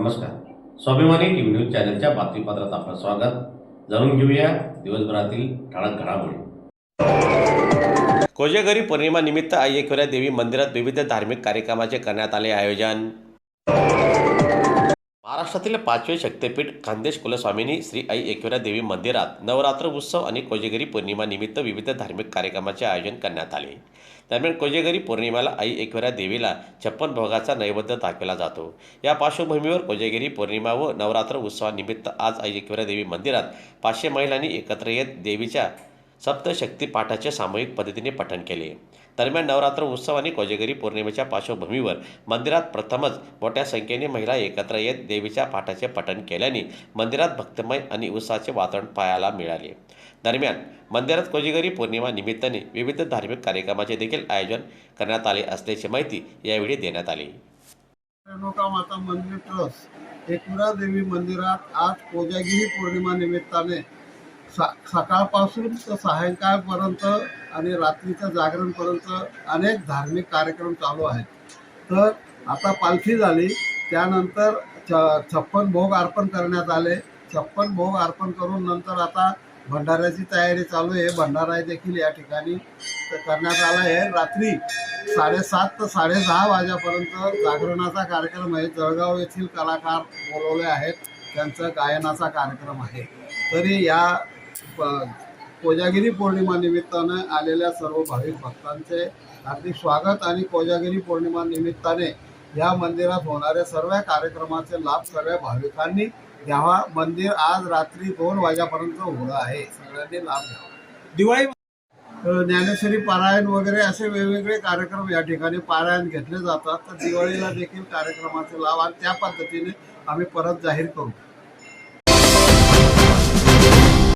नमस्कार. स्वाभिमानी TV news चॅनलच्या बातमीपत्रात आपलं स्वागत. जाणून घेऊया दिवसभरातील ठळक घडामोडी. कोजेगरी पौर्णिमा निमित्त आई एकविरा देवी मंदिरात विविध धार्मिक कार्यक्रमाचे करण्यात आले आयोजन. महाराष्ट्रातील पाचवे शक्तिपीठ खानदेश कुलस्वामिनी श्री आई एकविरा देवी मंदिरात नवरात्र उत्सव आणि कोजेगरी पौर्णिमा निमित्त विविध धार्मिक कार्यक्रमाचे आयोजन करण्यात आले. दरम्यान कोजेगरी पौर्णिमेला आई एकविरा देवीला छप्पन भोगाचा नैवेद्य दाखवला जातो. या पार्श्वभूमीवर कोजेगिरी पौर्णिमा व नवरात्र उत्सवानिमित्त आज आई एकविरा देवी मंदिरात पाचशे महिलांनी एकत्र येत देवीच्या सप्तशक्ती पाठाचे सामूहिक पद्धतीने पठण केले. दरम्यान नवरात्र उत्सव आणि कोजेगरी पौर्णिमेच्या पार्श्वभूमीवर मंदिरात प्रथमच मोठ्या संख्येने महिला एकत्र येत देवीच्या पाठाचे पठण केल्याने मंदिरात भक्तमय आणि उत्साहाचे वातावरण पाहायला मिळाले. दरम्यान मंदिरात कोजेगरी पौर्णिमा निमित्ताने विविध धार्मिक कार्यक्रमाचे देखील आयोजन करण्यात आले असल्याची माहिती यावेळी देण्यात आली. रेणुका माता मंदिर ट्रस्ट एकविरा देवी मंदिरात आज कोजागिरी पौर्णिमा निमित्ताने सा सकाळपासून तर सायंकाळपर्यंत आणि रात्रीचं जागरणपर्यंत अनेक धार्मिक कार्यक्रम चालू आहेत. तर आता पालखी झाली त्यानंतर छ छप्पन भोग अर्पण करण्यात आले. छप्पन भोग अर्पण करून नंतर आता भंडाऱ्याची तयारी चालू आहे. भंडारा देखील या ठिकाणी करण्यात आला आहे. रात्री साडेसात ते साडेदहा वाजेपर्यंत जागरणाचा कार्यक्रम आहे. जळगाव येथील कलाकार बोलवले आहेत. त्यांचा गायनाचा कार्यक्रम आहे. तरी या कोजागिरी पौर्णिमा निमित्तानं आलेल्या सर्व भाविक भक्तांचे हार्दिक स्वागत आणि कोजागिरी पौर्णिमा निमित्ताने या मंदिरात होणाऱ्या सर्व कार्यक्रमाचे लाभ सर्व भाविकांनी घ्यावा. मंदिर आज रात्री दोन वाजेपर्यंत उघडं आहे. सगळ्यांनी लाभ घ्यावा. दिवाळी ज्ञानेश्वरी पारायण वगैरे असे वेगवेगळे कार्यक्रम या ठिकाणी पारायण घेतले जातात. तर दिवाळीला देखील कार्यक्रमाचे लाभ आणि त्या पद्धतीने आम्ही परत जाहीर करू.